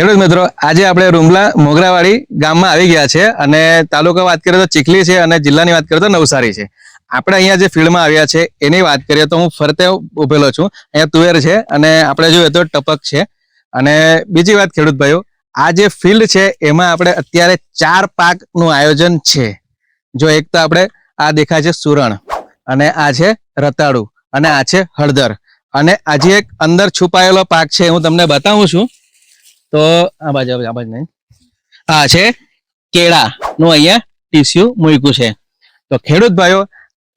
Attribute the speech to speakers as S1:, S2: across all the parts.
S1: ખેડૂત મિત્રો, આજે આપણે રૂમલા મોગરાવાડી ગામમાં આવી ગયા છે અને તાલુકા વાત કરીએ તો ચીખલી છે અને જિલ્લાની વાત કરીએ તો નવસારી છે. આપણે અહીંયા જે ફિલ્ડમાં આવ્યા છે, એની વાત કરીએ તો હું ફરતે ઉભેલો છું. અહીંયા તુવેર છે અને આપણે જોઈએ તો ટપક છે. અને બીજી વાત ખેડૂત ભાઈઓ, આ જે ફિલ્ડ છે, એમાં આપણે અત્યારે ચાર પાકનું આયોજન છે. જો એક તો આપણે આ દેખાય છે સુરણ અને આ છે રતાળુ અને આ છે હળદર. અને આજે એક અંદર છુપાયેલો પાક છે હું તમને બતાવું છું. તો આ બાજુ આ બાજુ નહીં. આ છે કેળા. નું અહીંયા ટીસ્યુ મૂક્યું છે. તો ખેડૂત ભાઈઓ,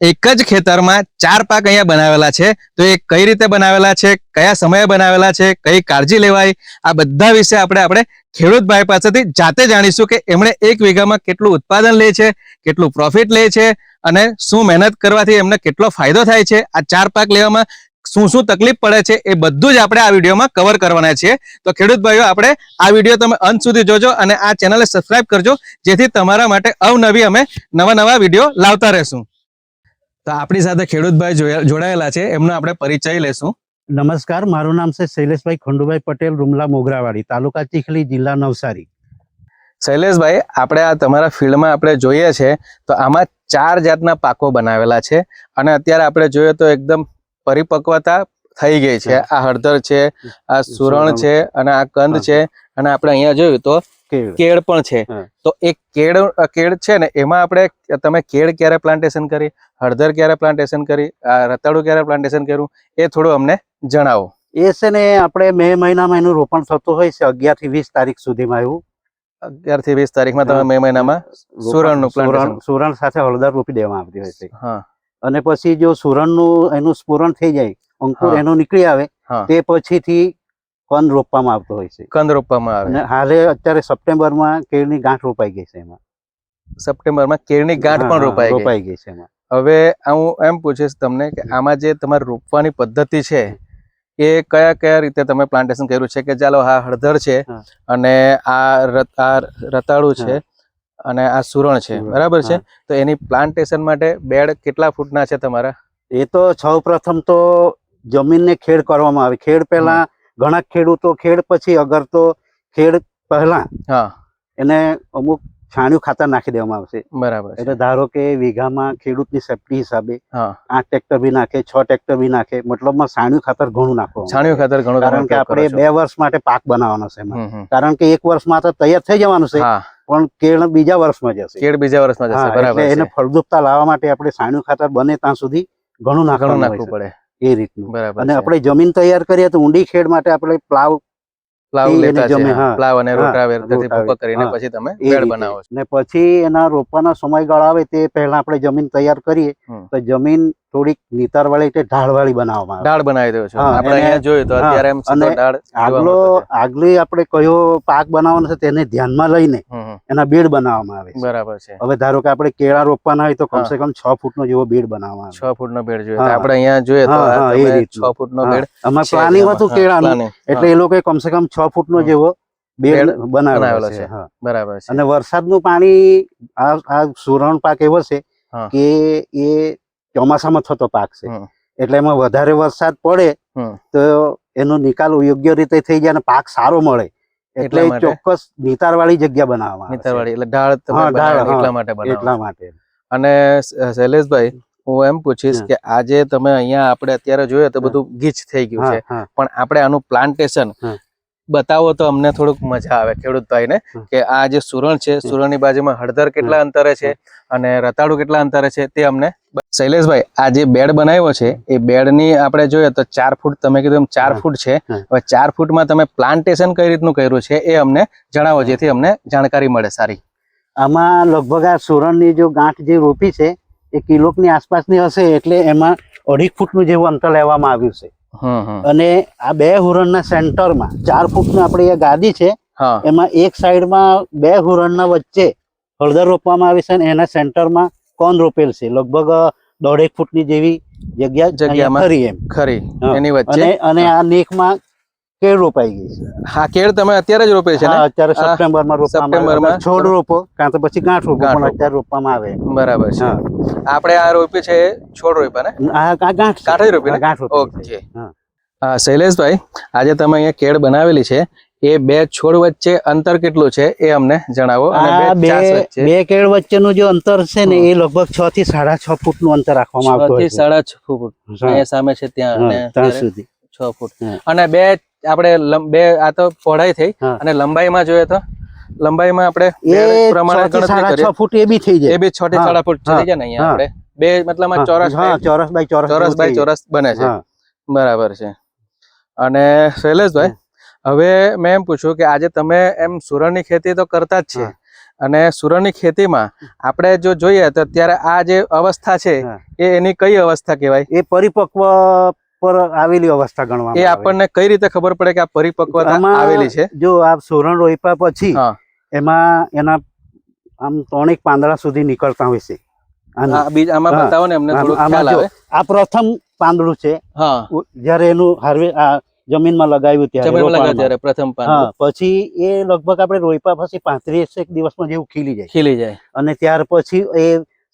S1: એક જ ખેતરમાં ચાર પાક અહીંયા બનાવેલા છે. તો એ કઈ રીતે બનાવેલા છે? કયા સમયે બનાવેલા છે? કઈ કાળજી લેવાય? આ બધા વિશે આપણે આપણે ખેડૂત ભાઈ પાસેથી જાતે જાણીશું કે એમણે એક વીઘામાં કેટલું ઉત્પાદન લે છે, કેટલું પ્રોફિટ લે છે અને શું મહેનત કરવાથી એમને કેટલો ફાયદો થાય છે. આ ચાર પાક લેવામાં શું શું તકલીફ પડે છે એ બધું જ આપણે આ વિડીયોમાં કવર કરવાના છીએ. તો ખેડૂત ભાઈઓ આપણે આ વીડિયો તમે અંત સુધી જોજો અને આ ચેનલને સબસ્ક્રાઇબ કરજો જેથી તમારા માટે અવનવી અમે નવા નવા વીડિયો લાવતા રહેશું. તો આપણી સાથે ખેડૂતભાઈ જોડાયેલા છે એમનો આપણે પરિચય લેશું.
S2: નમસ્કાર મારું નામ છે શૈલેષભાઈ ખંડુભાઈ પટેલ રૂમલા મોગરાવાડી તાલુકા ચીખલી જિલ્લા નવસારી.
S1: શૈલેષભાઈ આપણે આ તમારા ફિલ્ડમાં આપણે જોઈએ છે તો આમાં ચાર જાતના પાકો બનાવેલા છે. અને અત્યારે આપણે જોઈએ તો એકદમ પરિપક્વતા થઈ ગઈ છે. આ હળદર છે આ સુરણ છે અને આ કંદ છે અને આપણે અહીંયા જોયું તો
S2: કેળ.
S1: પણ છે. તો એ કેળ કેળ છે ને એમાં આપણે તમે કેળ ક્યારે પ્લાન્ટેશન કરી હળદર ક્યારે પ્લાન્ટેશન કરી આ રતાળું ક્યારે પ્લાન્ટેશન કર્યું એ થોડું અમને જણાવો.
S2: એ છે ને આપણે મે મહિનામાં એનું રોપણ થતું હોય છે અગિયારથી વીસ તારીખ સુધીમાં એવું.
S1: અગિયારથી વીસ તારીખમાં તમે મે મહિનામાં સુરણ.
S2: સુરણ સુરણ સાથે હળદર રોપી દેવામાં આવતી હોય છે.
S1: હા.
S2: અને પછી જો સુરણનું એનું સ્ફુરણ થઈ જાય અંકુર. એનું નીકળી આવે તે પછીથી કંદ રોપવામાં આવતો હોય છે.
S1: કંદ રોપવામાં આવે.
S2: અને હાલે અત્યારે સપ્ટેમ્બરમાં કેળની ગાંઠ રોપાઈ ગઈ છે એમાં.
S1: સપ્ટેમ્બરમાં કેળની ગાંઠ પણ રોપાઈ ગઈ.
S2: રોપાઈ ગઈ છે એમાં.
S1: હવે હું એમ પૂછીશ તમને કે આમાં જે તમારે રોપવાની પદ્ધતિ છે એ કયા કયા રીતે તમે પ્લાન્ટેશન કર્યું છે કે ચાલો આ હળદર છે અને આ રતાળુ છે અને આ સુરણ છે બરાબર છે? તો એની પ્લાન્ટેશન માટે બેડ કેટલા ફૂટના છે તમારા?
S2: એ તો સૌ પ્રથમ તો જમીનને ખેડ કરવામાં આવે. ખેડ પહેલા ઘણા ખેડૂતો ખેડ પછી અગર તો ખેડ પહેલા
S1: હા.
S2: એને અમુક છાણિયું ખાતર નાખી દેવામાં આવશે.
S1: બરાબર
S2: એટલે ધારો કે વીઘામાં ખેડૂતની સેફ્ટી હિસાબે આઠ ટ્રેક્ટર બી નાખે છ ટ્રેક્ટર બી નાખે મતલબમાં છાણિયું ખાતર ઘણું નાખો
S1: છાણિયું ખાતર ઘણું
S2: કારણ કે આપણે બે વર્ષ માટે પાક બનાવવાનો છે. કારણ કે એક વર્ષમાં તો તૈયાર થઈ જવાનું છે. પણ કેળ બીજા વર્ષમાં જશે.
S1: કેળ બીજા વર્ષમાં જશે બરાબર
S2: એને ફળદ્રુપતા લાવવા માટે આપણે છાણિયું ખાતર બને ત્યાં સુધી ઘણું નાખવાનું
S1: નાખવું પડે.
S2: એ રીતનું.
S1: બરાબર
S2: અને આપણે જમીન તૈયાર કરીએ તો ઊંડી ખેડ માટે આપણે પ્લાવ
S1: પ્લાવ લેતા છે. પ્લાવ અને કરીને પછી તમે બેડ બનાવો
S2: ને પછી એના રોપવાના સમયગાળો આવે તે પહેલા આપણે જમીન તૈયાર કરીએ તો જમીન થોડીક નીતારવાળી એટલે ઢાળવાળી બનાવવામાં આવે.
S1: ઢાળ બનાવી દો છો. આપણે અહીંયા જોયું તો અત્યારે એમ
S2: અને આગલો આગલી આપણે કયો પાક બનાવવાનો છે તેને ધ્યાનમાં લઈને. એના બેડ બનાવવામાં આવે
S1: બરાબર છે.
S2: હવે ધારો કે આપણે કેળા રોપવાના હોય તો. કમસે કમ છ ફૂટનો જેવો બેડ બનાવવામાં આવે
S1: છ. ફૂટ નો બેડ જોઈએ. આપણે અહીંયા જોઈએ તો
S2: એ રીત
S1: છ ફૂટ નો
S2: હા,
S1: બેડ અમારે
S2: પ્લાનિંગ હતું કેળાનું. એટલે એ લોકોએ કમસે કમ છ ફૂટનો. જેવો બેડ
S1: બનાવેલો છે. બરાબર છે.
S2: અને વરસાદનું પાણી આ આ સુરણ પાક એવો છે કે એ ચોમાસામાં થતો પાક છે. એટલે એમાં વધારે વરસાદ પડે તો એનો નિકાલ યોગ્ય રીતે થઈ જાય અને પાક સારો મળે.
S1: એટલે ચોક્કસ
S2: ચોક્કસ નિતારવાળી જગ્યા બનાવવામાં નિતાર
S1: વાળી એટલે ઢાળ એટલા માટે
S2: એટલા માટે.
S1: અને શૈલેષભાઈ હું એમ પૂછીશ કે આજે તમે અહીંયા આપણે અત્યારે જોઈએ તો બધું ગીચ થઈ ગયું છે. પણ આપણે આનું પ્લાન્ટેશન. બતાવો તો અમને થોડુંક મજા આવે ખેડૂત ભાઈને. કે આ જે સુરણ છે સુરણની બાજુમાં હળદર કેટલા અંતરે છે અને રતાળુ કેટલા અંતરે છે તે અમને શૈલેષભાઈ આ જે બેડ બનાવ્યો છે એ બેડની આપણે જોઈએ તો ચાર ફૂટ તમે કીધું એમ ચાર ફૂટ છે. હવે ચાર ફૂટમાં તમે પ્લાન્ટેશન કઈ રીતનું કર્યું છે એ અમને જણાવો જેથી અમને જાણકારી મળે સારી.
S2: આમાં લગભગ આ સુરણની જો ગાંઠ જે રોપી છે એ કિલોકની આસપાસની હશે એટલે એમાં અઢી ફૂટનું જેવું અંતર લેવામાં આવ્યું છે. અને આ બે હુરણના સેન્ટરમાં ચાર ફૂટની આપણી ગાદી છે એમાં એક સાઈડમાં બે હુરણના વચ્ચે હળદર રોપવામાં આવી છે અને એના સેન્ટરમાં કોન રોપેલ છે લગભગ દોઢેક ફૂટની જેવી જગ્યા
S1: જગ્યામાં
S2: ખરી એમ.
S1: ખરી. એની વચ્ચે?
S2: અને અને આ નેકમાં કેળ રોપાઈ ગઈ છે.
S1: હા કેળ તમે અત્યારે જ રોપે છે ને?
S2: અત્યારે સપ્ટેમ્બરમાં રોપવામાં છોડ રોપો કાં તો પછી ગાંઠ રોપો પણ અત્યારે રોપવામાં આવે.
S1: બરાબર છે. આપણે આ રોપે છે છોડ રોપ્યા ને?
S2: આ ગાંઠ.
S1: ગાંઠ જ રોપી?
S2: ગાંઠ રોપી
S1: ઓકે. શૈલેષભાઈ આજે તમે અહીંયા કેળ બનાવેલી છે. એ બે છોડ વચ્ચે અંતર કેટલું છે એ અમને જણાવો અને બે
S2: બે કેળ વચ્ચેનું જે અંતર છે ને એ લગભગ છ થી સાડા છ ફૂટનું અંતર રાખવામાં આવતું
S1: સાડા છ ફૂટ. સામે છે ત્યાં
S2: ત્યાં સુધી.
S1: છ ફૂટ. અને બે આપણે બે આ તો પહોળાઈ થઈ અને લંબાઈમાં જોઈએ તો લંબાઈમાં આપણે
S2: એ
S1: પ્રમાણે ગણતરી કરીએ.
S2: ફૂટ એ બી થઈ
S1: એ બી છ થી સાડા ફૂટ થઈ જાય ને અહીંયા આપણે. બે મતલબ ચોરસ
S2: હા ચોરસ બાય ચોરસ
S1: ચોરસ બાય ચોરસ બને છે. બરાબર છે. અને શૈલેષભાઈ હવે મેં એમ પૂછ્યું કે આજે તમે એમ સુરણની ખેતી તો કરતા જ છે. અને સુરણની ખેતીમાં આપણે જો જોઈએ તો અત્યારે આ જે અવસ્થા છે એ એની કઈ અવસ્થા કહેવાય?
S2: એ પરિપક્વ પર આવેલી અવસ્થા ગણવા
S1: એ આપણને કઈ રીતે ખબર પડે કે આ પરિપક્વતા આવેલી છે?
S2: જો આ સોરણ રોપ્યા પછી એમાં એના આમ ત્રણેક પાંદડા સુધી નીકળતા હોય છે.
S1: આ આમાં બતાવો ને અમને થોડું ખ્યાલ આવે.
S2: આ પ્રથમ પાંદડું છે. જ્યારે એનું હાર્વે જમીનમાં લગાવ્યું ત્યારે
S1: પ્રથમ
S2: પછી એ લગભગ આપણે રોપ્યા પછી પાંત્રીસ એક દિવસમાં જેવું ખીલી જાય.
S1: ખીલી જાય.
S2: અને ત્યાર પછી એ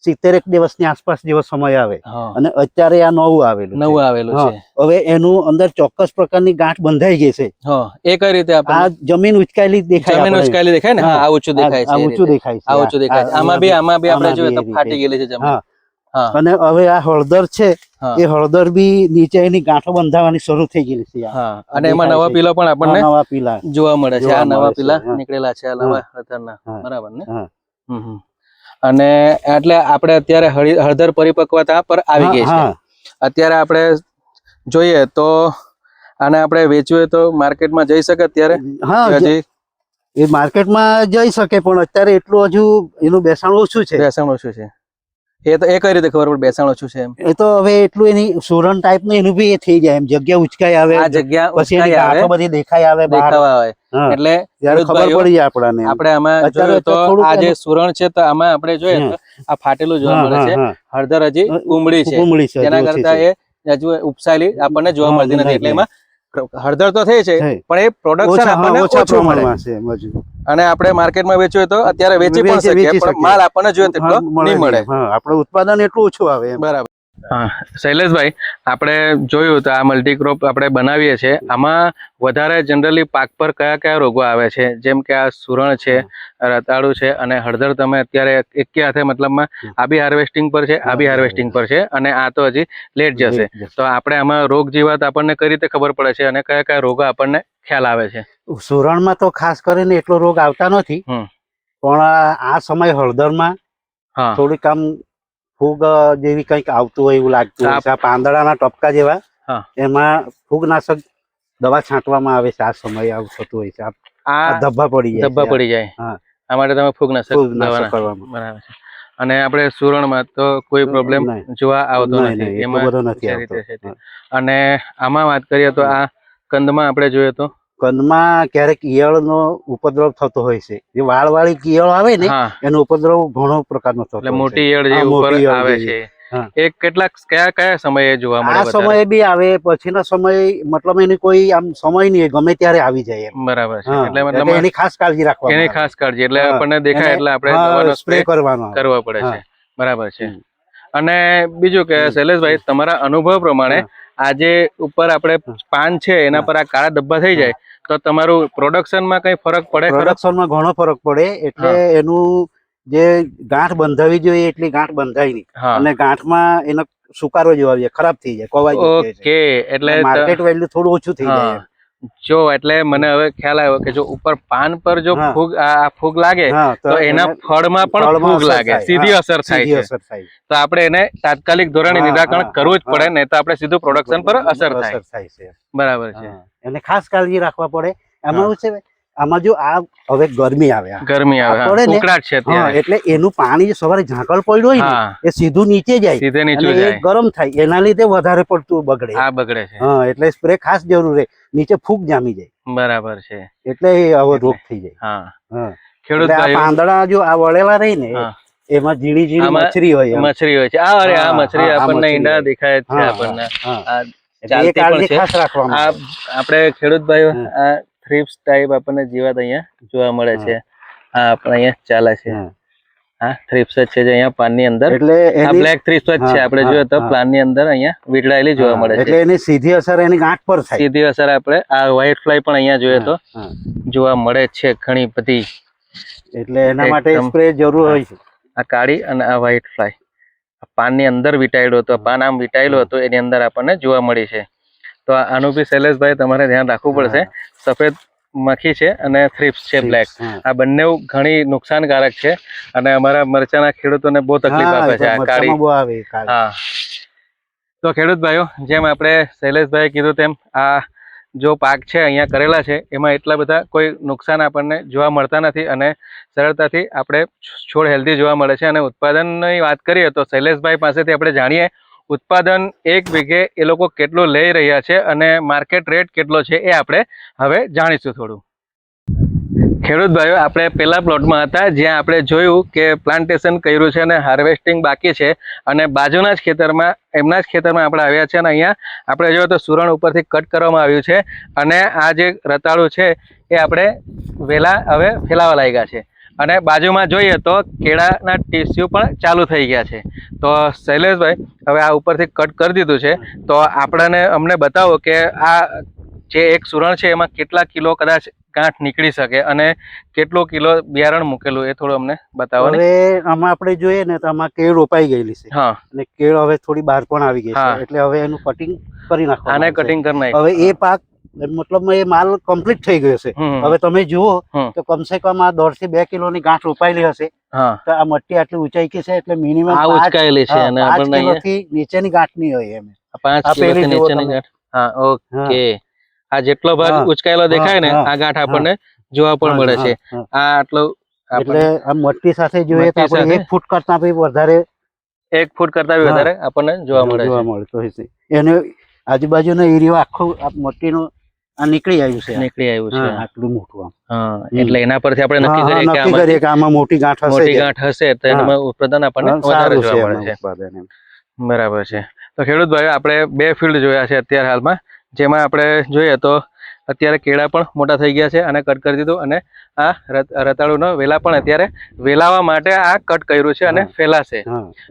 S2: સિત્તેર એક દિવસની આસપાસ જેવો સમય આવે. અને અત્યારે આ નવું આવેલું
S1: નવું આવેલું છે.
S2: હવે એનું અંદર ચોક્કસ પ્રકારની ગાંઠ બંધાઈ ગઈ છે.
S1: એ કઈ રીતે
S2: આ જમીન ઉચકાયેલી દેખાય
S1: જમીન ઉચકાયેલી દેખાય ને. આ ઊંચું દેખાય છે
S2: ઊંચું દેખાય છે.
S1: આ ઊંચું દેખાય છે. આમાં બી આમાં બી આપણે જોઈએ તો ફાટી ગયેલી છે જમીન.
S2: અને હવે આ હળદર છે એ હળદર બી નીચે એની ગાંઠો બંધાવાની શરૂ થઈ ગયેલી છે.
S1: અને એમાં નવા પીલા પણ આપણને
S2: નવા પીલા.
S1: જોવા મળે છે. આ નવા પીલા નીકળેલા છે આ નવા હળદરના. બરાબર ને? હમ હમ. અને એટલે આપણે અત્યારે હળી- હળદર પરિપક્વતા પર આવી ગઈ છે અત્યારે આપણે જોઈએ તો આને આપણે વેચવું તો માર્કેટમાં જઈ શકે અત્યારે? હજી?
S2: એ માર્કેટમાં જઈ શકે પણ અત્યારે એટલું હજુ એનું બેસાણ ઓછું છે.
S1: બેસાણ ઓછું છે. એ તો એ કઈ રીતે ખબર પડે? બેસાણ ઓછું છે એમ.
S2: એ તો હવે એટલું એની સુરણ ટાઈપનું એનું બી એ થઈ જાય એમ. જગ્યા ઉચકાઈ આવે
S1: આ જગ્યા
S2: પછી એની ગાંઠો બધી દેખાય આવે
S1: દેખાવા આવે. એટલે
S2: ત્યારે ખબર પડી જાય આપણને.
S1: આપણે આમાં જોયું તો આ જે સુરણ છે તો આમાં આપણે જોઈએ તો આ ફાટેલું જોવા મળે છે. હળદર હજી ઉમળી છે.
S2: ઉમળી છે
S1: તેના કરતા એ હજુ ઉપસાયેલી આપણને જોવા મળતી નથી એટલે એમાં હળદર તો થઈ છે. પણ એ પ્રોડક્શન આપણને
S2: ઓછા
S1: મળે.
S2: પ્રમાણમાં છે
S1: અને આપણે માર્કેટમાં વેચવું તો અત્યારે વેચી પણ શકીએ પણ માલ આપણને જોઈએ તેટલો નહીં મળે.
S2: આપણે ઉત્પાદન એટલું ઓછું આવે
S1: બરાબર. હા શૈલેષભાઈ આપણે જોયું તો આ મલ્ટીક્રોપ આપણે બનાવીએ છીએ. આમાં વધારે જનરલી પાક પર કયા કયા રોગો આવે છે? જેમ કે આ સુરણ છે રતાળુ છે અને હળદર તમે અત્યારે એક હાથે મતલબમાં આ બી હાર્વેસ્ટિંગ પર છે આ બી હાર્વેસ્ટિંગ પર છે અને આ તો હજી લેટ જશે. તો આપણે આમાં રોગ જીવાત આપણને કઈ રીતે ખબર પડે છે અને કયા કયા રોગો આપણને ખ્યાલ આવે છે?
S2: સુરણમાં તો ખાસ કરીને એટલો રોગ આવતા નથી. પણ આ સમય હળદરમાં
S1: હા.
S2: થોડીક આમ ફૂગ જેવી કંઈક આવતું હોય એવું લાગતું હોય. છે આ પાંદડાના ટપકા જેવા એમાં ફૂગનાશક દવા છાંટવામાં આવે છે. આ સમયે આવું થતું હોય છે. આ ધબ્બા પડી જાય
S1: ધબ્બા પડી જાય.
S2: હા.
S1: આ માટે તમે ફૂગનાશક
S2: દવા
S1: બરાબર છે. અને આપણે સુરણમાં તો કોઈ પ્રોબ્લેમ જોવા આવતો નથી. એમાં. અને આમાં વાત કરીએ તો આ કંદમાં આપણે જોઈએ તો
S2: કંદમાં ક્યારેક ઈયળનો ઉપદ્રવ થતો હોય છે. જે વાળ વાળી ઈયળ આવે ને એનો ઉપદ્રવ ઘણો પ્રકારનો થતો
S1: એટલે મોટી ઈયળ જે ઉપર આવે છે. એ કેટલાક કયા કયા સમયે જોવા મળે
S2: આ સમયે બી આવે પછીના સમય મતલબ એની કોઈ આમ સમય નહીં ગમે ત્યારે આવી જાય
S1: બરાબર છે. એટલે મતલબ
S2: એની ખાસ કાળજી રાખવા
S1: એની ખાસ કાળજી એટલે આપણને દેખાય એટલે આપણે
S2: સ્પ્રે કરવાનો.
S1: કરવો પડે છે. બરાબર છે. અને બીજું કે શૈલેષભાઈ તમારા અનુભવ પ્રમાણે આ જે ઉપર આપણે પાન છે એના પર આ કાળા ડબ્બા થઈ જાય તો તમારું પ્રોડક્શનમાં કઈ ફરક પડે
S2: પ્રોડક્શનમાં ઘણો ફરક પડે એટલે એનું જે ગાંઠ બંધાવી જોઈએ એટલી ગાંઠ બંધાય નહીં. અને ગાંઠમાં એનો સુકારો જોવા જોઈએ ખરાબ થઈ જાય કોવાઈ
S1: ઓકે એટલે
S2: માર્કેટ વેલ્યુ થોડું ઓછું થઈ જાય
S1: જો એટલે મને હવે ખ્યાલ આવ્યો કે જો ઉપર પાન પર જો ફૂગ આ ફૂગ લાગે તો એના ફળમાં પણ ફૂગ લાગે સીધી અસર થાય છે. તો આપણે એને તાત્કાલિક ધોરણે નિરાકરણ કરવું જ પડે નહીં તો આપણે સીધું પ્રોડક્શન પર અસર થાય.
S2: છે.
S1: બરાબર છે.
S2: એને ખાસ કાળજી રાખવા પડે. એમાં શું છે આમાં જો આ હવે ગરમી આવે
S1: ગરમી આવે ઉકળાટ છે
S2: એટલે એનું પાણી જે સવારે ઝાંકળ પડ્યું હોય ને એ સીધું નીચે જાય
S1: સીધે નીચે જાય.
S2: ગરમ થાય એના લીધે વધારે પડતું બગડે.
S1: આ બગડે છે.
S2: હા એટલે સ્પ્રે ખાસ જરૂર છે નીચે ફૂગ જામી જાય.
S1: બરાબર છે.
S2: એટલે હવે રોગ થઈ જાય.
S1: હા.
S2: હા.
S1: ખેડૂત
S2: પાંદડા જો આ વળેલા રહી ને એમાં ઝીણી ઝીણી મછરી હોય.
S1: મછરી હોય છે. આ અરે આ મછરી આપણને ઈંડા દેખાય છે આપણને. આપણે ખેડૂત ભાઈઓ આ થ્રીપ્સ ટાઈપ આપણને જીવાત અહીંયા જોવા મળે છે. આ આપણે અહીંયા ચાલે છે.
S2: હા.
S1: થ્રીપ્સ જ છે જે અહીંયા પાનની અંદર.
S2: એટલે
S1: આ બ્લેક થ્રીપ્સ જ છે આપણે જોયો તો પ્લાનની અંદર અહીંયા વીટળાયેલી જોવા મળે
S2: એટલે
S1: છે
S2: એની સીધી અસર એની ગાંઠ પર થાય.
S1: સીધી અસર આપણે આ વ્હાઇટ ફ્લાય પણ અહીંયા જોઈએ તો. જોવા મળે છે ઘણી બધી.
S2: એટલે એના માટે સ્પ્રે જરૂર હોય છે.
S1: આ કાળી અને આ વ્હાઇટ ફ્લાય પાનની અંદર વીટાયેલો હતો પાન આમ વીટાયેલો હતો એની અંદર આપણને જોવા મળી છે. તો આનું બી શૈલેષભાઈ તમારે ધ્યાન રાખવું પડશે. સફેદ મખી છે અને થ્રીપ્સ છે બ્લેક આ બંને ઘણી નુકસાનકારક છે અને અમારા મરચાના ખેડૂતોને બહુ તકલીફ આપે છે આ કાળી. હા. તો ખેડૂત ભાઈઓ જેમ આપણે શૈલેષભાઈ કીધું તેમ આ જો પાક છે અહીંયા કરેલા છે એમાં એટલા બધા કોઈ નુકસાન આપણને જોવા મળતા નથી અને સરળતાથી આપણે છોડ હેલ્ધી જોવા મળે છે. અને ઉત્પાદનની વાત કરીએ તો શૈલેષભાઈ પાસેથી આપણે જાણીએ ઉત્પાદન એક વીઘે એ લોકો કેટલું લઈ રહ્યા છે અને માર્કેટ રેટ કેટલો છે એ આપણે હવે જાણીશું થોડું. ખેડૂત ભાઈઓ, આપણે પહેલાં પ્લોટમાં હતા જ્યાં આપણે જોયું કે પ્લાન્ટેશન કર્યું છે અને હાર્વેસ્ટિંગ બાકી છે અને બાજુના જ ખેતરમાં, એમના જ ખેતરમાં આપણે આવ્યા છે અને અહીંયા આપણે જોઈએ તો સુરણ ઉપરથી કટ કરવામાં આવ્યું છે અને આ જે રતાળું છે એ આપણે વહેલા હવે ફેલાવા લાગ્યા છે. અને બાજુમાં જોઈએ તો કેળાના ટીસ્યુ પણ ચાલુ થઈ ગયા છે. તો શૈલેષભાઈ હવે આ ઉપરથી કટ કરી દીધું છે. તો આપણને અમને બતાવો કે આ જે એક સુરણ છે એમાં કેટલા કિલો કદાચ ગાંઠ નીકળી શકે અને કેટલો કિલો બિયારણ મૂકેલું એ થોડું અમને બતાવો
S2: હવે આમાં આપણે જોઈએ ને તો આમાં કેળ રોપાઈ ગયેલી છે.
S1: હા.
S2: અને કેળ હવે થોડી બહાર પણ આવી ગઈ. છે. એટલે હવે એનું કટિંગ કરી નાખવાનું
S1: આને કટિંગ કરી નાખ.
S2: હવે એ પાક મતલબ એ માલ કમ્પ્લીટ થઈ ગયો છે. હવે તમે જુઓ. તો કમસે કમ આ દોઢથી બે કિલો ની ગાંઠ રોપાયેલી હશે. તો આ મટ્ટી આટલી ઊંચાઈ કે છે એટલે મિનિમમ
S1: ઉચકાયેલી છે અને આપણને
S2: કિલો નીચેની ગાંઠ નહીં હોય એમ.
S1: આ પાંચ
S2: આ પેલી
S1: કિલોથી
S2: જુઓ
S1: નીચેની ગાંઠ. હા. ઓકે. આ જેટલો ભાગ ઉચકાયેલો દેખાય ને આ ગાંઠ આપણને જોવા પણ મળે છે. આ આટલો
S2: એટલે આ મટ્ટી સાથે જોઈએ તો આપણે
S1: સાથે?
S2: એક ફૂટ કરતા ભી વધારે
S1: એક ફૂટ કરતા
S2: ભી
S1: વધારે આપણને જોવા મળે
S2: જોવા મળતો હોય છે. એને આજુબાજુનો એરિયો આખો આ મટ્ટીનો આ નીકળી આવ્યું છે
S1: નીકળી આવ્યું છે.
S2: આટલું મોટું આમ.
S1: હા એટલે એના પરથી આપણે નક્કી કરીએ કે આમાં
S2: કરીએ કે આમાં મોટી ગાંઠ હશે
S1: મોટી ગાંઠ હશે તો
S2: હા.
S1: ઉત્પાદન આપણને વધારે જોવા મળે છે. બરાબર છે. તો ખેડૂત ભાઈ આપણે બે ફિલ્ડ જોયા છે અત્યારે હાલમાં. જેમાં આપણે જોઈએ તો અત્યારે કેળા પણ મોટા થઈ ગયા છે અને કટ કરી દીધું અને આ રત- રતાળુનો વેલા પણ અત્યારે વેલાવા માટે આ કટ કર્યું છે અને ફેલાશે.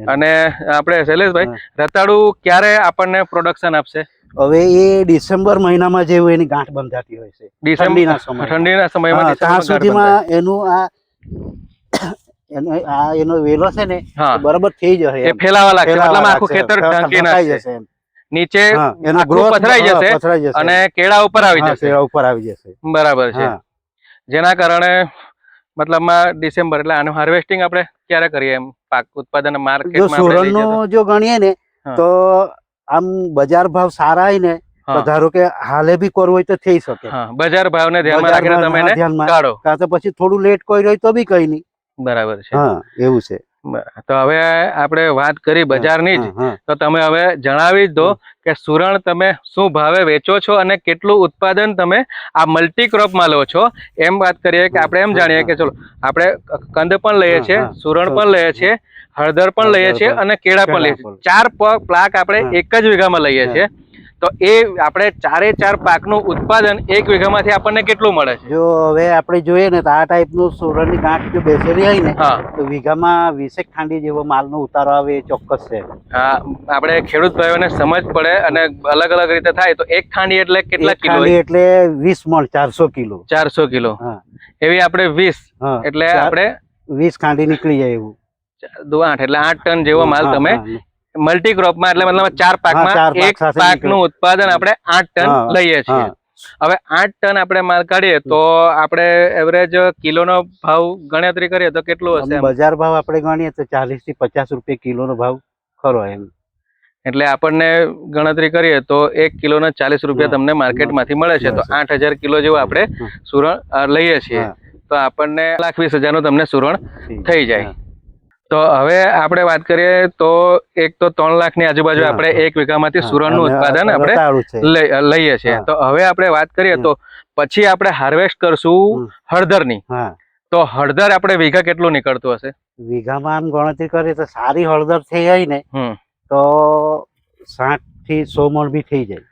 S1: અને આપણે શૈલેષભાઈ રતાળુ ક્યારે આપણને પ્રોડક્શન આપશે?
S2: હવે એ ડિસેમ્બર મહિનામાં જેવું એની ગાંઠ બંધાતી હોય છે. ઠંડીના સમયમાં.
S1: ઠંડીના સમયમાં
S2: ત્યાં. સુધીમાં એનું આ એનો આ એનો વેલો છે ને બરોબર થઈ જશે
S1: ફેલાવા લાગશે મતલબ આખું ખેતર ઢાંકી નાખશે.
S2: જશે એમ.
S1: નીચે
S2: એનો
S1: પથરાઈ જશે અને કેળા ઉપર આવી જશે.
S2: કેળા ઉપર આવી જશે.
S1: બરાબર છે. જેના કારણે મતલબમાં ડિસેમ્બર એટલે આનું હાર્વેસ્ટિંગ આપણે ક્યારે કરીએ એમ? પાક ઉત્પાદન માર્કેટમાં
S2: સુરણનું જો ગણીએ ને તો આમ બજાર ભાવ સારા હોય ને તો ધારો કે હાલે બી કરવું હોય તો થઈ શકે.
S1: બજાર ભાવને ધ્યાનમાં
S2: બજાર
S1: રાખીને તમે
S2: ધ્યાનમાં.
S1: કાઢો.
S2: કાં તો પછી થોડું લેટ કોઈ હોય તો બી કઈ નહીં.
S1: બરાબર છે.
S2: હા એવું છે.
S1: તો હવે આપણે વાત કરી બજારની જ. તો તમે હવે જણાવી જ દો કે સુરણ તમે શું ભાવે વેચો છો અને કેટલું ઉત્પાદન તમે આ મલ્ટી ક્રોપમાં લો છો? એમ વાત કરીએ કે આપણે એમ જાણીએ કે ચલો આપણે કંદ પણ લઈએ છીએ સુરણ પણ લઈએ છીએ હળદર પણ લઈએ છીએ અને કેળા પણ લઈએ છીએ. ચાર પ- પાક આપણે એક જ વીઘામાં લઈએ છીએ. તો એ આપણે ચારે ચાર પાકનું ઉત્પાદન એક વીઘામાંથી આપણને કેટલું મળે છે?
S2: જો હવે આપણે જોઈએ ને તો આ ટાઈપનું સોરણની ગાંઠ જો બેસેલી હોય ને તો વીઘામાં વીસેક ખાંડી જેવો માલનો ઉતારો આવે એ ચોક્કસ છે.
S1: આપણે ખેડૂત ભાઈઓને સમજ પડે અને અલગ અલગ રીતે થાય તો એક ખાંડી એટલે કેટલા કિલો
S2: એટલે વીસ મણ ચારસો કિલો.
S1: ચારસો કિલો.
S2: હા.
S1: એવી આપણે વીસ. એટલે આપણે
S2: વીસ ખાંડી નીકળી જાય એવું.
S1: દો આઠ એટલે આઠ ટન જેવો માલ તમે મલ્ટી ક્રોપમાં એટલે મતલબ ચાર પાકમાં એક પાકનું ઉત્પાદન આપણે આઠ ટન લઈએ છીએ. હવે આઠ ટન આપણે માલ કાઢીએ તો આપણે એવરેજ કિલોનો ભાવ ગણતરી કરીએ તો કેટલું હશે
S2: બજાર ભાવ આપણે ગણીએ તો ચાલીસથી પચાસ રૂપિયા કિલોનો ભાવ ખરો એમ.
S1: એટલે આપણને ગણતરી કરીએ તો એક કિલોના ચાલીસ રૂપિયા તમને માર્કેટમાંથી મળે છે. તો આઠ હજાર કિલો જેવું આપણે સુરણ લઈએ છીએ. તો આપણને લાખ વીસ હજારનું તમને સુરણ થઈ જાય. તો હવે આપણે વાત કરીએ તો એક તો ત્રણ લાખની આજુબાજુ
S2: હા,
S1: આપણે એક વીઘામાંથી સુરણનું ઉત્પાદન આપણે લઈએ છીએ. તો હવે આપણે વાત કરીએ તો પછી આપણે હાર્વેસ્ટ કરશું હળદરની તો હળદર આપણે વીઘા કેટલું નીકળતું હશે?
S2: વીઘામાં આમ ગણતરી કરીએ તો સારી હળદર થઈ જાય ને તો સાઠથી સો મણ બી થઈ જાય.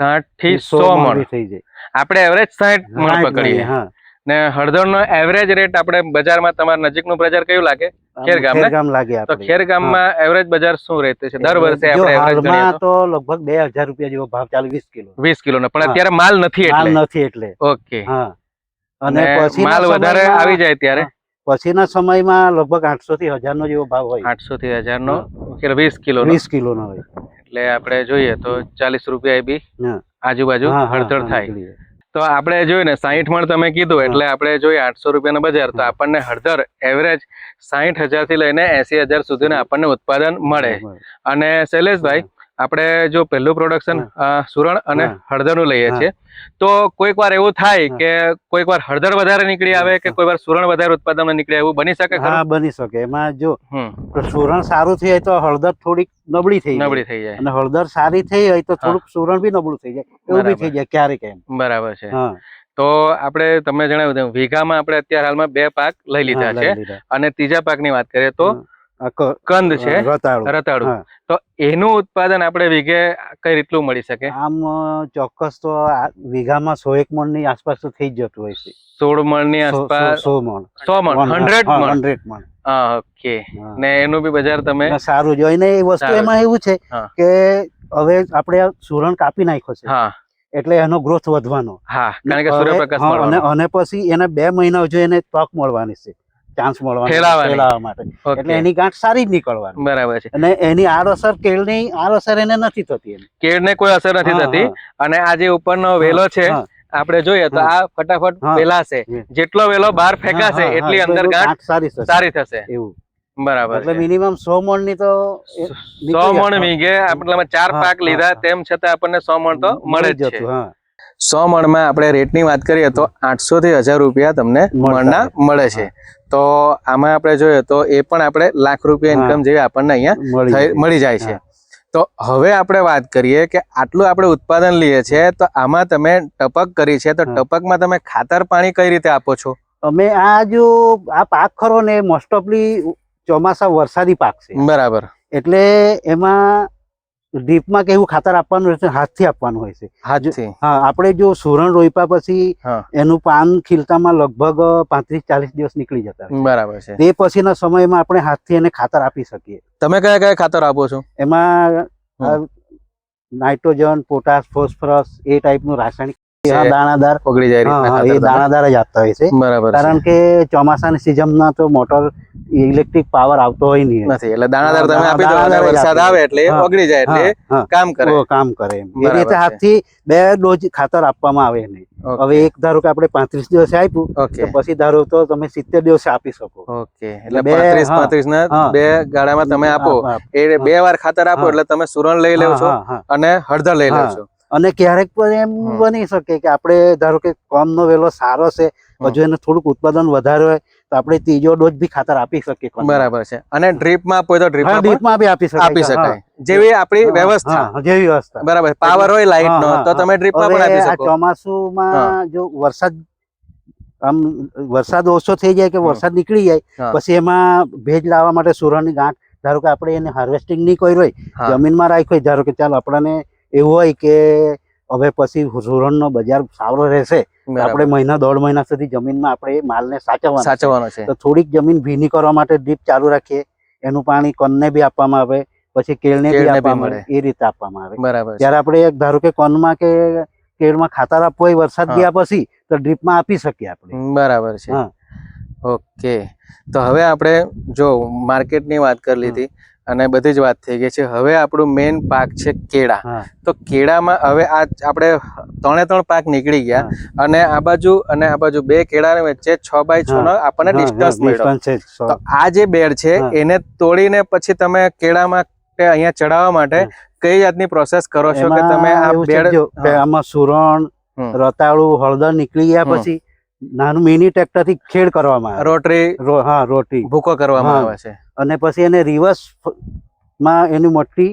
S1: સાઠથી સો
S2: મણ
S1: મણ.
S2: થઈ જાય.
S1: આપણે એવરેજ સાઠ મણ પકડીએ.
S2: હા.
S1: ને હળદરનો એવરેજ રેટ આપણે બજારમાં તમારા નજીકનું બજાર કયું લાગે? ખેરગામ ને?
S2: ખેરગામ લાગે
S1: તો ખેરગામમાં એવરેજ બજાર શું રહેતું છે? દર વર્ષે આપણે એવરેજ તો?
S2: તો લગભગ બે હજાર રૂપિયા જેવો ભાવ ચાલે વીસ કિલો.
S1: વીસ કિલો પણ અત્યારે માલ નથી એટલે.
S2: નથી એટલે.
S1: ઓકે.
S2: હા. અને
S1: અને માલ વધારે આવી જાય ત્યારે?
S2: પછીના સમયમાં લગભગ આઠસો થી હજાર નો જેવો ભાવ હોય.
S1: આઠસો થી હજાર નો વીસ કિલો
S2: વીસ કિલો નો હોય.
S1: એટલે આપણે જોઈએ તો ચાલીસ રૂપિયા બી આજુબાજુ હળદર થાય. તો આપણે જોયું ને સાહીઠ મણ તમે કીધું એટલે આપણે જોઈએ આઠસો રૂપિયાનો બજાર. તો આપણને હળદર એવરેજ સાહીઠ હજારથી લઈને એસી હજાર સુધીનું આપણને ઉત્પાદન મળે. અને શૈલેષભાઈ આપણે જો પહેલું પ્રોડક્શન સુરણ અને. હળદરનું લઈએ છીએ તો કોઈક વાર એવું થાય કે કોઈક વાર હળદર વધારે નીકળી આવે કે. કોઈ વાર સુરણ વધારે ઉત્પાદન નીકળે એવું બની શકે
S2: હા બની શકે. એમાં જો સુરણ સારું થઈ જાય તો હળદર થોડીક નબળી થઈ
S1: નબળી થઈ જાય.
S2: અને હળદર સારી થઈ હોય તો થોડુંક સુરણ બી નબળું થઈ જાય. એવું બી. થઈ જાય ક્યારેક એમ.
S1: બરાબર છે.
S2: હા.
S1: તો આપણે તમે જણાવ્યું વીઘામાં આપણે અત્યારે હાલમાં બે પાક લઈ લીધા છે. અને ત્રીજા પાકની વાત કરીએ તો કંદ છે
S2: રતાળું.
S1: તો એનું ઉત્પાદન આપણે વીઘે કઈ રીતનું મળી શકે?
S2: આમ ચોક્કસ તો વીઘામાં સો એક મણની આસપાસ તો થઈ જતું હોય છે.
S1: સોળ મણની
S2: સો- સો-
S1: આસપાસ?
S2: સો મણ.
S1: સો મણ હંડ્રેડ મણ?
S2: હંડ્રેડ મણ.
S1: ઓકે. ને એનું બી બજાર તમે?
S2: સારું જોઈને એ વસ્તુ એમાં એવું છે કે હવે આપણે સુરણ કાપી નાખ્યો છે.
S1: હા.
S2: એટલે એનો ગ્રોથ વધવાનો.
S1: હા કારણ કે સૂર્યપ્રકાશ
S2: અને અને પછી એને બે મહિના જો એને તક મળવાની છે. ચાન્સ મળવાનો ફેલાવા માટે. એટલે એની ગાંઠ સારી જ નીકળવાની.
S1: બરાબર છે.
S2: અને એની આડઅસર કેળની આડઅસર એને નથી થતી
S1: કેળને કોઈ અસર નથી થતી. અને આ જે ઉપરનો વેલો છે આપણે જોઈએ તો આ ફટાફટ
S2: હા.
S1: વેલાશે જેટલો વેલો બહાર ફેંકાશે એટલી અંદર ગાંઠ
S2: સારી
S1: સારી થશે.
S2: એવું.
S1: બરાબર
S2: એટલે મિનિમમ સો મણની તો
S1: સો મણ વીઘે આપણે ચાર પાક લીધા તેમ છતાં આપણને સો મણ તો મળે
S2: મળી
S1: જ છે. સો મણમાં આપણે રેટની વાત કરીએ તો આઠસો થી હજાર રૂપિયા તમને મણના મળે છે. તો આમાં આપણે જોઈએ તો એ પણ આપણે લાખ રૂપિયા ઇન્કમ જેવી આપણને અહીંયા
S2: મળી જાય.
S1: છે. તો હવે આપણે વાત કરીએ કે આટલું આપણે ઉત્પાદન લઈએ છીએ તો આમાં તમે ટપક કરી છે તો ટપકમાં તમે ખાતર પાણી કઈ રીતે આપો છો?
S2: અમે આ જો આ પાક ખરો ને મોસ્ટ ઓફલી ચોમાસા વરસાદી પાક છે.
S1: બરાબર.
S2: એટલે એમાં ડ્રીપમાં કેવું ખાતર આપવાનું રહેશે હાથથી આપવાનું હોય છે.
S1: હાથથી?
S2: હા આપણે જો સુરણ રોપ્યા પછી એનું પાન ખીલતામાં લગભગ પાંત્રીસ ચાલીસ દિવસ નીકળી જતા
S1: બરાબર છે.
S2: તે પછીના સમયમાં આપણે હાથથી એને ખાતર આપી શકીએ.
S1: તમે કયા કયા ખાતર આપો છો?
S2: એમાં નાઇટ્રોજન પોટાશ ફોસ્ફરસ એ ટાઈપનું રાસાયણિક
S1: છે.
S2: દાણાદાર
S1: ઓગળી જાય
S2: એ દાણાદાર જ આપતા હોય છે.
S1: બરાબર
S2: કારણ કે ચોમાસાની સિઝનમાં તો મોટર ઇલેક્ટ્રિક પાવર આવતો હોય નહીં.
S1: નથી એટલે દાણાદાર તમે આપી દો વરસાદ આવે એટલે ઓગળી જાય એટલે કામ કરે.
S2: કામ કરે એ રીતે હાથથી બે ડોઝ ખાતર આપવામાં આવે નહીં. હવે એક ધારો કે આપણે પાંત્રીસ દિવસે આપ્યું
S1: ઓકે.
S2: પછી ધારો તો તમે સિત્તેર દિવસે આપી શકો.
S1: ઓકે એટલે
S2: બે,
S1: પાંત્રીસ પાંત્રીસ ના બે ગાળામાં તમે આપો. એ બે વાર ખાતર આપો એટલે તમે સુરણ લઈ લેવ છો. અને હળદર લઈ લેવ છો
S2: અને ક્યારેક પણ એમ બની શકે કે આપણે ધારો કે કોમનો વેલો સારો છે. હજુ એને થોડુંક ઉત્પાદન વધારે હોય તો આપણે ત્રીજો ડોઝ બી ખાતર આપી શકીએ
S1: બરાબર છે. અને ડ્રીપમાં આપો તો ડ્રીપમાં
S2: ડ્રીપમાં બી આપી શકાય.
S1: આપી શકાય. જેવી આપણી વ્યવસ્થા.
S2: જેવી વ્યવસ્થા.
S1: બરાબર. પાવર હોય લાઇટ નો તો તમે ડ્રીપમાં પણ આપી શકો.
S2: ચોમાસુમાં જો વરસાદ આમ વરસાદ ઓછો થઈ જાય કે વરસાદ નીકળી જાય પછી એમાં ભેજ લાવવા માટે સુરણની ગાંઠ ધારો કે આપણે એને હાર્વેસ્ટિંગ નહીં કરી હોય જમીનમાં રાખ્યો હોય ધારો કે ચાલો આપણને એવું હોય કે હવે પછી સુરણનો બજાર સારો રહેશે આપણે મહિના દોઢ મહિના સુધી જમીનમાં આપણે માલને સાચવવાનો છે.
S1: સાચવવાનો છે.
S2: તો થોડીક જમીન ભીની કરવા માટે ડ્રીપ ચાલુ રાખીએ એનું પાણી કોનને બી આપવામાં આવે પછી કેળને બી આપવામાં. આવે એ રીતે આપવામાં આવે.
S1: બરાબર
S2: ત્યારે આપણે એક ધારો કે કોનમાં કે કેળમાં ખાતર આપવું હોય વરસાદ ગયા પછી તો ડ્રીપમાં આપી શકીએ આપણે.
S1: બરાબર છે.
S2: હા.
S1: ઓકે. તો હવે આપણે જો માર્કેટની વાત કરી લીધી અને બધી જ વાત થઈ ગઈ છે. હવે આપણું મેઇન પાક છે કેળા. તો કેળામાં હવે આ આપણે ત્રણે ત્રણ પાક નીકળી ગયા અને આ બાજુ અને આ બાજુ બે કેળાની વચ્ચે છ બાય છ નો આપણને ડિસ્ટન્સ મળ્યો. તો આ જે બેડ છે એને તોડીને પછી તમે કેળામાં અહીંયા ચડાવવા માટે કઈ જાતની પ્રોસેસ કરો છો કે તમે આ બેડ.
S2: આમાં સુરણ રતાળુ હળદર નીકળી ગયા પછી નાનું મિની ટ્રેક્ટરથી ખેડ કરવામાં આવે.
S1: રોટરી
S2: હા રોટી.
S1: ભૂકો કરવામાં આવે છે.
S2: અને પછી એને રિવર્સમાં એની મટ્ટી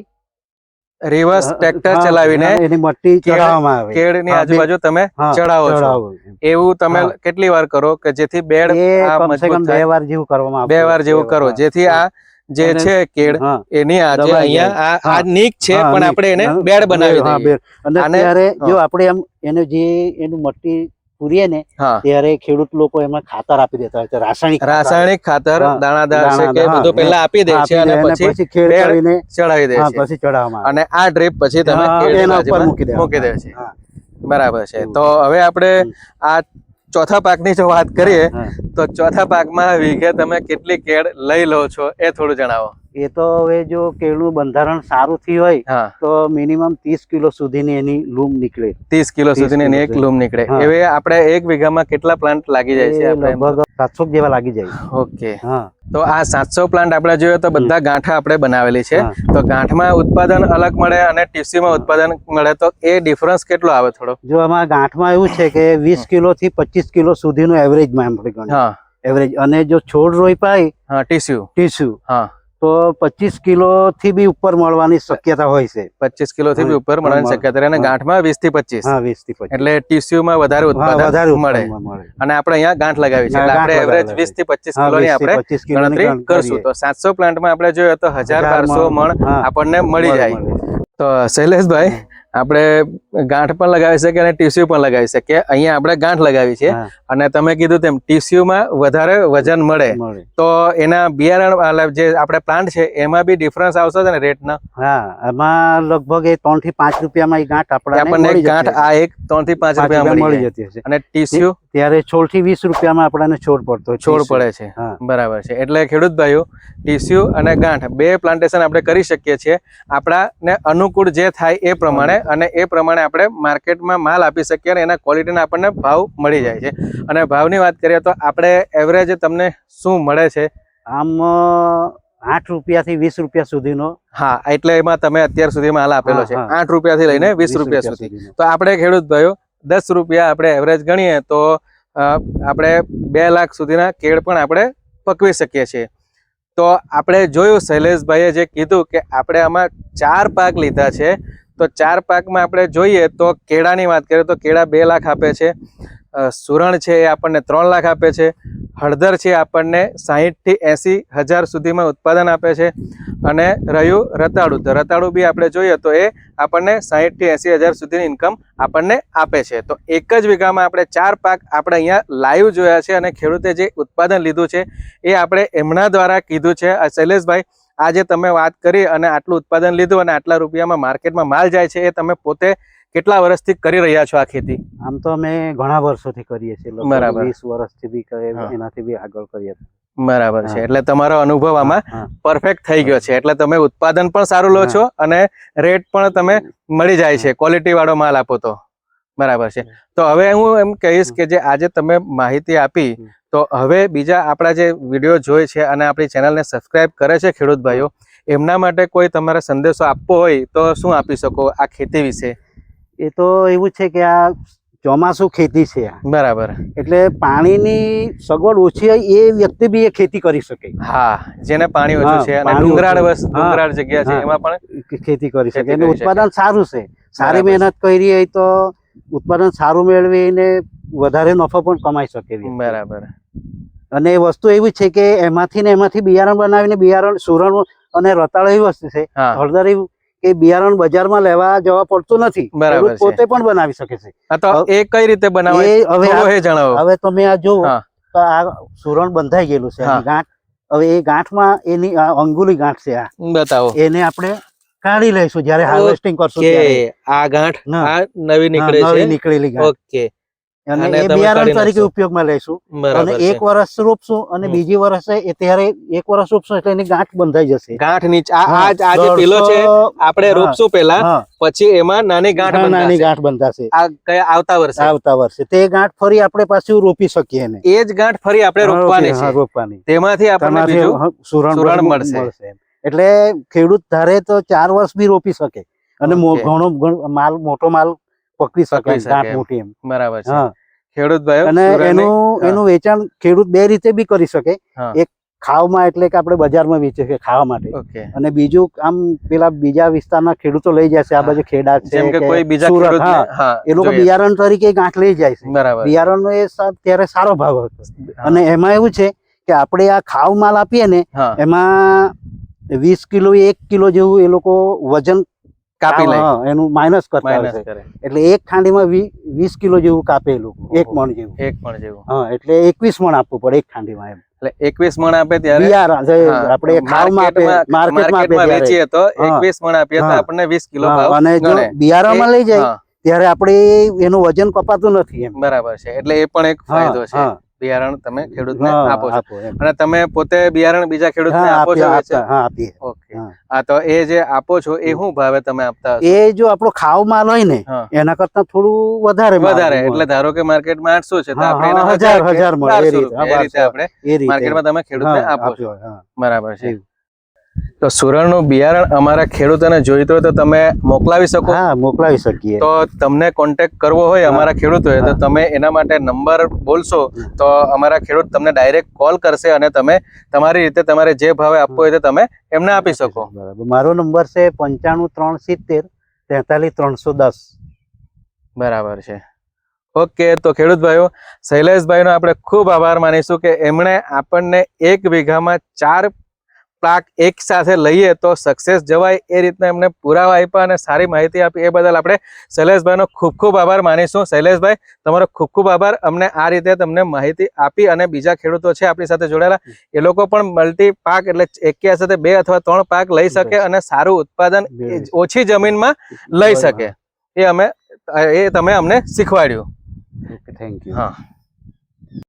S1: રિવર્સ ટ્રેક્ટર ચલાવીને
S2: એની મટ્ટી ચડાવવામાં આવે.
S1: કેળની આજુબાજુ તમે ચડાવો છો. એવું તમે કેટલી વાર કરો કે જેથી બેડ
S2: બે વાર જેવું કરવામાં આવે
S1: બે વાર જેવું કરો. જેથી આ જે છે કેળ એની આજે અહીંયા આ નીક છે પણ આપણે એને બેડ બનાવી દઈએ.
S2: અને ત્યારે જો આપણે એમ એને જે એનું મટ્ટી પૂરીએ ને ત્યારે ખેડૂત લોકો એમાં ખાતર આપી દેતા હોય છે રાસાયણિક
S1: રાસાયણિક ખાતર દાણાદાર છે કે બધું પહેલા આપી દે છે અને પછી
S2: ખેડ કરીને
S1: ચડાવી દે છે.
S2: પછી ચડાવવામાં
S1: અને આ ડ્રીપ પછી તમે
S2: એના ઉપર મૂકી દે
S1: મૂકી દે છે. બરાબર છે. તો હવે આપણે આ ચોથા પાકની જો વાત કરીએ તો ચોથા પાકમાં વીઘે તમે કેટલી કેળ લઈ લો છો એ થોડું જણાવો.
S2: એ તો હવે જો કેળનું બંધારણ સારું થયું હોય તો મિનિમમ ત્રીસ કિલો સુધીની એની લૂમ નીકળે.
S1: ત્રીસ કિલો સુધીની એની એક લૂમ નીકળે. એવે આપણે એક વીઘામાં કેટલા પ્લાન્ટ લાગી જાય છે
S2: લગભગ સાતસો જેવા લાગી જાય.
S1: ઓકે.
S2: હા.
S1: તો આ સાતસો પ્લાન્ટ આપણે જોઈએ તો બધા ગાંઠા આપણે બનાવેલી છે. તો ગાંઠમાં ઉત્પાદન અલગ મળે અને ટીસીમાં ઉત્પાદન મળે તો એ ડિફરન્સ કેટલો આવે થોડો?
S2: જો આમાં ગાંઠમાં એવું છે કે વીસ કિલો થી પચીસ કિલો સુધીનું એવરેજમાં આપણે ગણીએ. એવરેજ અને જો છોડ રોપાય
S1: હા ટીસ્યુ.
S2: ટીસ્યુ.
S1: હા.
S2: તો પચીસ કિલો થી બી ઉપર મળવાની શક્યતા હોય છે.
S1: પચીસ કિલો થી બી ઉપર મળવાની
S2: મળે.
S1: શક્યતા અને. ગાંઠમાં વીસથી પચીસ.
S2: હા વીસથી
S1: એટલે ટીસ્યુમાં વધારે
S2: વધારે
S1: ઉત્પાદન મળે. અને આપણે અહીંયા ગાંઠ લગાવી છે. આપણે એવરેજ વીસથી પચીસ
S2: કિલો
S1: કિલોની આપણે ગણતરી કરશું. તો સાતસો પ્લાન્ટમાં આપણે જોઈએ તો હજાર બારસો
S2: મણ,
S1: મણ આપણને મળી જાય. તો શૈલેષભાઈ આપણે ગાંઠ પણ લગાવી શકીએ અને ટીસ્યુ પણ લગાવી શકીએ. અહીંયા આપણે ગાંઠ લગાવી છે. અને તમે કીધું તેમ ટીસ્યુમાં વધારે વજન મળે. તો એના બિયારણ જે આપણે પ્લાન્ટ છે એમાં બી ડિફરન્સ આવશે ને રેટના
S2: હા એમાં લગભગ એ ત્રણથી પાંચ રૂપિયામાં ગાંઠ આપણને
S1: આપણને ગાંઠ આ એક ત્રણથી પાંચ
S2: પાંચ
S1: રૂપિયા
S2: રૂપિયા
S1: મળી
S2: મળી જતી હશે.
S1: અને ટીસ્યુ
S2: ત્યારે છોડથી વીસ રૂપિયામાં આપણને છોડ પડતો
S1: છોડ પડે છે. બરાબર છે. એટલે ખેડૂત ભાઈઓ ટીસ્યુ અને ગાંઠ બે પ્લાન્ટેશન આપણે કરી શકીએ છીએ. આપણાને અનુકૂળ જે થાય એ પ્રમાણે અને એ પ્રમાણે આપણે માર્કેટમાં માલ આપી શકીએ અને એના ક્વોલિટીના આપણને ભાવ મળી જાય છે. અને ભાવની વાત કરીએ તો આપણે એવરેજ તમને શું મળે છે?
S2: આમ આઠ રૂપિયાથી વીસ રૂપિયા સુધીનો.
S1: હા એટલે એમાં તમે અત્યાર સુધી માલ આપેલો છે. આઠ રૂપિયાથી લઈને વીસ રૂપિયા સુધી. તો આપણે ખેડૂત ભાઈઓ દસ રૂપિયા આપણે એવરેજ ગણીએ તો આપણે બે લાખ સુધીના કેળ પણ આપણે પકવી શકીએ છીએ. તો આપણે જોયું શૈલેષભાઈએ જે કીધું કે આપણે આમાં ચાર પાક લીધા છે તો ચાર પાકમાં આપણે જોઈએ તો કેળાની વાત કરીએ તો કેળા બે લાખ આપે છે સુરણ છે એ આપણને ત્રણ લાખ આપે છે, હળદર છે આપણને સાહીઠથી એંસી હજાર સુધીમાં ઉત્પાદન આપે છે અને રહ્યું રતાળું. તો રતાળું બી આપણે જોઈએ તો એ આપણને સાહીઠથી એંસી હજાર સુધીની ઇન્કમ આપણને આપે છે. તો એક જ વીઘામાં આપણે ચાર પાક આપણે અહીંયા લાઈવ જોયા છે અને ખેડૂતે જે ઉત્પાદન લીધું છે એ આપણે એમના દ્વારા કીધું છે. શૈલેષભાઈ આજે તમે વાત કરી અને આટલું ઉત્પાદન લીધું અને આટલા રૂપિયામાં માર્કેટમાં માલ જાય છે એ તમે પોતે કેટલા વર્ષથી કરી રહ્યા છો આ ખેતી?
S2: આમ તો અમે ઘણા વર્ષોથી કરીએ છીએ
S1: બરાબર.
S2: વીસ વર્ષથી બી એનાથી બી આગળ કરીએ.
S1: બરાબર છે. એટલે તમારો અનુભવ આમાં પરફેક્ટ થઈ ગયો છે. એટલે તમે ઉત્પાદન પણ સારું લો છો અને રેટ પણ તમે મળી જાય છે ક્વોલિટી વાળો માલ આપો તો. બરાબર છે. તો હવે હું એમ કહીશ કે જે આજે તમે માહિતી આપી. તો હવે બીજા આપણા જે વીડિયો જોઈ છે અને આપણી ચેનલને સબસ્ક્રાઇબ કરે છે ખેડૂત ભાઈઓ એમના માટે કોઈ તમારે સંદેશો આપવો હોય તો શું આપી શકો આ ખેતી વિશે?
S2: એ તો એવું છે કે આ ચોમાસું ખેતી છે
S1: બરાબર.
S2: એટલે પાણીની સગવડ ઓછી હોય એ વ્યક્તિ બી એ ખેતી કરી શકે.
S1: હા જેને પાણી ઓછું છે અને ડુંગરાળ ડુંગરાળ જગ્યા છે એમાં પણ
S2: ખેતી કરી શકે. એનું ઉત્પાદન સારું છે. સારી મહેનત કરી હોય તો ઉત્પાદન સારું મેળવીને વધારે નફો પણ કમાઈ શકે
S1: બરાબર.
S2: અને વસ્તુ એવી છે કે એમાંથી ને એમાંથી બિયારણ બનાવીને બિયારણ સુરણ અને રતાળો એવી વસ્તુ છે. હળદર કે બિયારણ બજારમાં લેવા જવા પડતું નથી. પોતે પણ બનાવી શકે છે.
S1: તો એ કઈ રીતે
S2: બનાવે? હવે
S1: જણાવો.
S2: હવે તમે આ જુઓ તો આ સુરણ બંધાઈ ગયેલું છે. ગાંઠ હવે એ ગાંઠમાં એની આ અંગુલી ગાંઠ છે આ.
S1: બતાવો.
S2: એને આપણે કાઢી લઈશું જ્યારે હાર્વેસ્ટિંગ કરશું ત્યારે.
S1: આ ગાંઠ આ નવી નીકળે
S2: નવી નીકળેલી
S1: ઓકે.
S2: અને એ બિયારણ તરીકે ઉપયોગમાં લઈશું. અને એક વર્ષ રોપશું અને બીજી વર્ષે એ ત્યારે એક વર્ષ રોપશું એટલે એની ગાંઠ બંધાઈ જશે.
S1: ગાંઠ નીચે આ આ જે પેલો છે આપણે રોપશું પેલા પછી એમાં નાની ગાંઠ
S2: નાની ગાંઠ બંધાશે.
S1: આ કયા આવતા વર્ષે
S2: આવતા વર્ષે તે ગાંઠ ફરી આપણે પાછું રોપી શકીએ એને.
S1: એ જ ગાંઠ ફરી આપણે રોપવાની છે.
S2: રોપવાની.
S1: તેમાંથી આપણને બીજું
S2: સુરણ
S1: મળશે.
S2: એટલે ખેડૂત ધારે તો ચાર વર્ષ બી રોપી શકે. અને ઘણો માલ મોટો માલ પકવી શકે ગાંઠ મોટી એમ.
S1: બરાબર છે. ખેડૂત ભાઈ
S2: અને એનું એનું વેચાણ ખેડૂત બે રીતે બી કરી શકે. એક ખાવમાં એટલે કે આપણે બજારમાં વેચે છે ખાવા માટે. અને બીજું આમ પેલા બીજા વિસ્તારના ખેડૂતો લઈ જાય છે. આ. બાજુ ખેડા છે
S1: જેમ કે કોઈ બીજા
S2: સુરત, હા, એ લોકો બિયારણ તરીકે ગાંઠ લઈ જાય છે.
S1: બરાબર.
S2: બિયારણનો એ ત્યારે સારો ભાવ હતો. અને એમાં એવું છે કે આપણે આ ખાવ માલ આપીએ ને એમાં વીસ કિલો એક કિલો જેવું એ લોકો વજન
S1: કાપી લે.
S2: એનું માઇનસ કરતા હોય છે. એટલે એક ખાંડીમાં વીસ કિલો જેવું કાપેલું. એક મણ જેવું.
S1: એક મણ જેવું.
S2: હા એટલે એકવીસ મણ આપવું પડે એક ખાંડીમાં એમ.
S1: એટલે એકવીસ મણ આપે ત્યારે
S2: આપણે ખાવમાં આપે
S1: માર્કેટમાં- વેચીએ તો એકવીસ મણ આપીએ તો આપણને વીસ કિલો
S2: અને જો બિયારામાં લઈ જાય ત્યારે આપણે એનું વજન કપાતું નથી એમ.
S1: બરાબર છે. એટલે એ પણ એક ફાયદો છે. બિયારણ તમે ખેડૂતને આપો છો. અને તમે પોતે બિયારણ બીજા ખેડૂતને આપો છો?
S2: હા, આપીએ.
S1: ઓકે.
S2: હા.
S1: તો એ જે આપો છો એ શું ભાવે તમે આપતા
S2: એ જો આપણો ખાવ માલ હોય ને એના કરતા થોડું વધારે
S1: વધારે એટલે ધારો કે માર્કેટમાં આઠસો છે તો આપણે
S2: હા,
S1: એના
S2: હજાર, હજાર મળે, એ રીતે,
S1: આપણે માર્કેટમાં તમે ખેડૂતને આપો છો. બરાબર છે. તો સુરણનું બિયારણ અમારા ખેડૂતોને જોઈતું હોય તો તમે મોકલાવી શકો.
S2: હા મોકલાવી શકીએ.
S1: તો તમને કોન્ટેક્ટ કરવો હોય. અમારા ખેડૂતોએ તો તમે એના માટે નંબર બોલશો તો અમારા ખેડૂત તમને ડાયરેક્ટ કોલ કરશે અને તમે તમારી રીતે તમારે જે ભાવે આપવો હોય તે તમે એમને આપી શકો.
S2: બરાબર. મારો નંબર છે પંચાણું ત્રણ સિત્તેર તેતાલીસ ત્રણસો દસ.
S1: બરાબર છે. ઓકે તો ખેડૂત ભાઈઓ શૈલેષભાઈનો આપણે ખૂબ આભાર માનીશું કે એમણે આપણને એક વીઘામાં ચાર પાક એક સાથે લઈએ તો સક્સેસ જવાય એ રીતના એમને પુરાવા આપ્યા અને સારી માહિતી આપી. એ બદલ આપણે શૈલેષભાઈનો ખૂબ ખૂબ આભાર માનીશું. શૈલેષભાઈ તમારો ખૂબ ખૂબ આભાર. અમને આ રીતે તમને માહિતી આપી અને બીજા ખેડૂતો છે આપણી સાથે જોડાયેલા. એ લોકો પણ મલ્ટી પાક એટલે એક્યા સાથે બે અથવા ત્રણ પાક લઈ શકે અને સારું ઉત્પાદન ઓછી જમીનમાં લઈ શકે. એ અમે એ તમે અમને શીખવાડ્યું.
S2: થેન્ક યુ
S1: હા.